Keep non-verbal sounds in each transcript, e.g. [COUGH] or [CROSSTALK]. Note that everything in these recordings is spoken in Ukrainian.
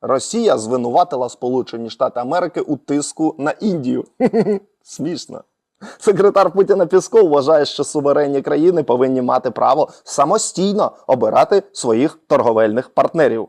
Росія звинуватила Сполучені Штати Америки у тиску на Індію. [LAUGHS] Смішно. Секретар Путіна Пісков вважає, що суверенні країни повинні мати право самостійно обирати своїх торговельних партнерів.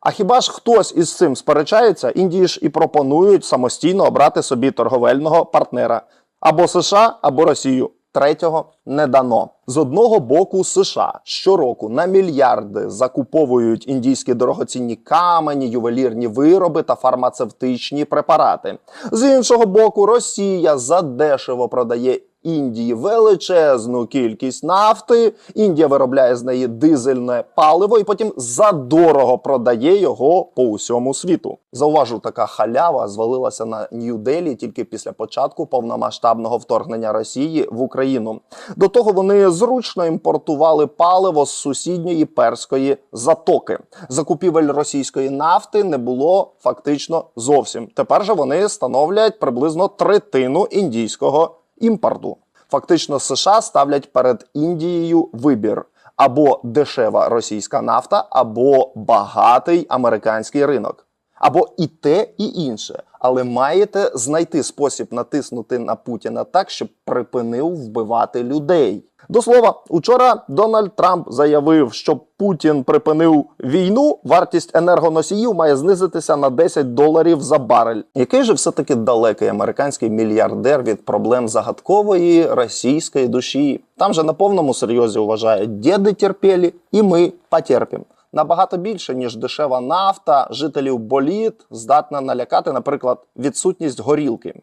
А хіба ж хтось із цим сперечається? Індії ж і пропонують самостійно обрати собі торговельного партнера або США, або Росію. Третього не дано. З одного боку, США щороку на мільярди закуповують індійські дорогоцінні камені, ювелірні вироби та фармацевтичні препарати. З іншого боку, Росія задешево продає Індії величезну кількість нафти. Індія виробляє з неї дизельне паливо і потім задорого продає його по усьому світу. Зауважу, така халява звалилася на Нью-Делі тільки після початку повномасштабного вторгнення Росії в Україну. До того вони зручно імпортували паливо з сусідньої перської затоки. Закупівель російської нафти не було фактично зовсім. Тепер же вони становлять приблизно третину індійського імпорту. Фактично, США ставлять перед Індією вибір або дешева російська нафта, або багатий американський ринок. Або і те, і інше. Але маєте знайти спосіб натиснути на Путіна так, щоб припинив вбивати людей. До слова, учора Дональд Трамп заявив, що Путін припинив війну. Вартість енергоносіїв має знизитися на 10 доларів за барель. Який же все-таки далекий американський мільярдер від проблем загадкової російської душі? Там же на повному серйозі вважають, діди терпіли, і ми потерпім. Набагато більше, ніж дешева нафта, жителів боліт здатна налякати, наприклад, відсутність горілки.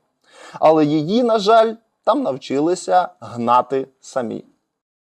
Але її, на жаль, там навчилися гнати самі.